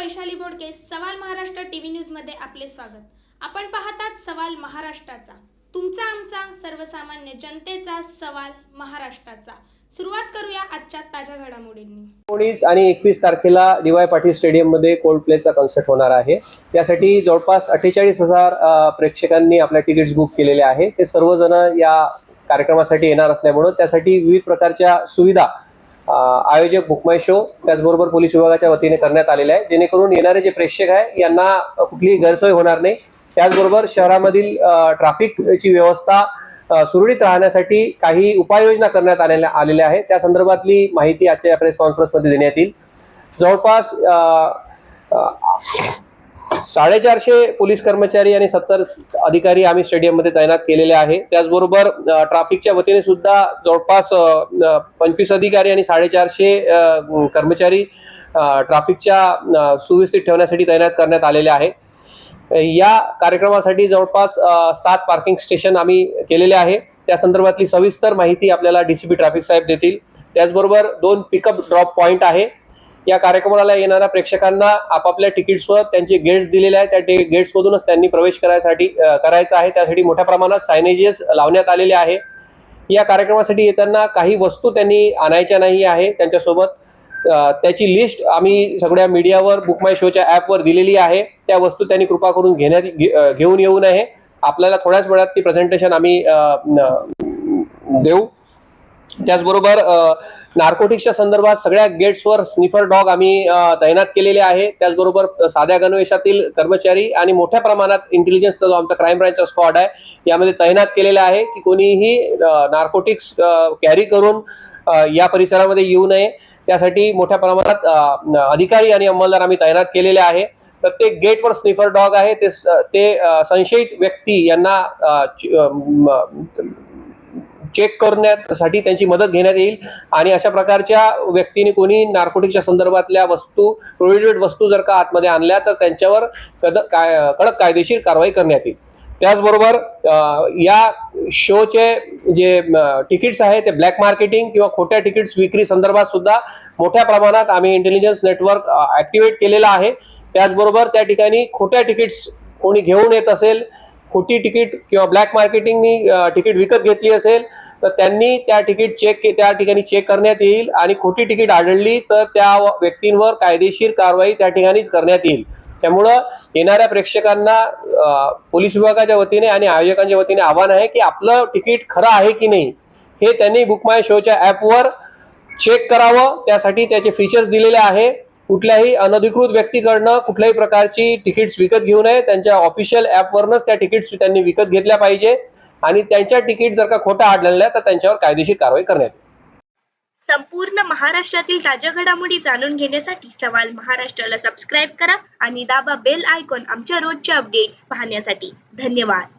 वैशाली बोडके सवाल महाराष्ट्र टीव्ही न्यूजमध्ये आपले स्वागत. आपण पाहतात सवाल महाराष्ट्राचा. तुमचा आमचा सर्वसामान्य जनतेचा सवाल महाराष्ट्राचा. सुरुवात करूया आजच्या ताज्या घडामोडींनी. एकोणीस आणि एकवीस तारखेला डी वाय पाटील स्टेडियममध्ये कोल्ड प्लेचा कॉन्सर्ट होणार आहे. त्यासाठी जवळपास अठ्ठेचाळीस हजार प्रेक्षकांनी आपल्या तिकीट्स बुक केलेले आहे. ते सर्वजण या कार्यक्रमासाठी येणार असल्यामुळं त्यासाठी विविध प्रकारच्या सुविधा आयोजक बुकमाय शो त्याचबरोबर पोलीस विभागाच्या वतीने करण्यात आलेले आहे. जेणेकरून येणारे जे प्रेक्षक आहे यांना कुठलीही गैरसोय होणार नाही. त्याचबरोबर शहरामधील ट्राफिकची ट्रॅफिकची व्यवस्था सुरळीत राहण्यासाठी काही उपाययोजना करण्यात आलेल्या आलेल्या आहेत. त्या संदर्भातली माहिती आजच्या या प्रेस कॉन्फरन्समध्ये देण्यात येईल. जवळपास साडेचारशे पोलीस कर्मचारी आणि सत्तर अधिकारी आम्ही स्टेडियममध्ये तैनात केलेले आहे. त्याचबरोबर ट्राफिकच्या वतीने सुद्धा जवळपास पंचवीस अधिकारी आणि साडेचारशे कर्मचारी ट्राफिकच्या सुव्यवस्थित ठेवण्यासाठी तैनात करण्यात आलेले आहे. या कार्यक्रमासाठी जवळपास सात पार्किंग स्टेशन आम्ही केलेले आहे. त्या संदर्भातली सविस्तर माहिती आपल्याला डीसीपी ट्रॅफिक साहेब देतील. त्याचबरोबर दोन पिकअप ड्रॉप पॉईंट आहे. या कार्यक्रमाला येणाऱ्या प्रेक्षकांना आपापल्या तिकीट्सवर त्यांचे गेट्स दिलेले आहेत. त्या गेट्समधूनच त्यांनी प्रवेश करायसाठी करायचा आहे. त्यासाठी मोठ्या प्रमाणात सायनेजेस लावण्यात आलेले आहे. या कार्यक्रमासाठी येताना काही वस्तू त्यांनी आणायच्या नाही आहे. त्यांच्यासोबत त्याची लिस्ट आम्ही सगळ्या मीडियावर बुक माय शोच्या ॲपवर दिलेली आहे. त्या वस्तू त्यांनी कृपा करून घेण्यात घे- घेऊन येऊ नये. आपल्याला थोड्याच वेळात ती प्रेझेंटेशन आम्ही देऊ. त्याचबरोबर नार्कोटिक्सच्या संदर्भात सगळ्या गेट्सवर स्निफर डॉग आम्ही तैनात केलेले आहे. त्याचबरोबर साध्या गणवेशातील कर्मचारी आणि मोठ्या प्रमाणात इंटेलिजन्सचा जो आमचा क्राईम ब्रँचचा स्क्वॉड आहे यामध्ये तैनात केलेला आहे की कोणीही नार्कोटिक्स कॅरी करून या परिसरामध्ये येऊ नये. त्यासाठी मोठ्या प्रमाणात अधिकारी आणि अंमलदार आम्ही तैनात केलेले आहे. प्रत्येक गेटवर स्निफर डॉग आहे. ते स- ते संशयित व्यक्ती यांना चेक करण्यासाठी त्यांची मदत घेण्यात येईल. आणि अशा प्रकारच्या व्यक्तीने कोणी नार्कोटिकच्या संदर्भातल्या वस्तू प्रोहिबिटेड वस्तू जर का आतमध्ये आणल्या तर त्यांच्यावर कद काय कडक कायदेशीर कारवाई करण्यात येईल. त्याचबरोबर या शोचे जे तिकीट्स आहे ते ब्लॅक मार्केटिंग किंवा खोट्या तिकीट्स विक्री संदर्भात सुद्धा मोठ्या प्रमाणात आम्ही इंटेलिजन्स नेटवर्क ॲक्टिवेट केलेलं आहे. त्याचबरोबर त्या ठिकाणी खोट्या तिकीट्स कोणी घेऊन येत असेल खोटी तिकीट किंवा ब्लॅक मार्केटिंगनी तिकीट विकत घेतली असेल तर त्यांनी त्या तिकीट चेक त्या ठिकाणी चेक करण्यात येईल आणि खोटी तिकीट आढळली तर त्या व- व्यक्तींवर कायदेशीर कारवाई त्या ठिकाणीच करण्यात येईल. त्यामुळं येणाऱ्या प्रेक्षकांना पोलीस विभागाच्या वतीने आणि आयोजकांच्या वतीने आव्हान आहे की आपलं तिकीट खरं आहे की नाही हे त्यांनी बुकमाय शोच्या ॲपवर चेक करावं. त्यासाठी त्याचे फीचर्स दिलेले आहे. कुठल्याही अनधिकृत व्यक्तीकडनं कुठल्याही प्रकारची तिकीट्स विकत घेऊ नये. त्यांच्या ऑफिशियल ॲपवरनच त्या तिकीट्स त्यांनी विकत घेतल्या पाहिजे. आणि त्यांच्या तिकीट जर का खोटा आढळल्या तर त्यांच्यावर कायदेशीर कारवाई करण्यात संपूर्ण महाराष्ट्रातील ताज्या घडामोडी जाणून घेण्यासाठी सवाल महाराष्ट्राला सबस्क्राईब करा आणि दाबा बेल आयकॉन आमच्या रोजच्या अपडेट्स पाहण्यासाठी. धन्यवाद.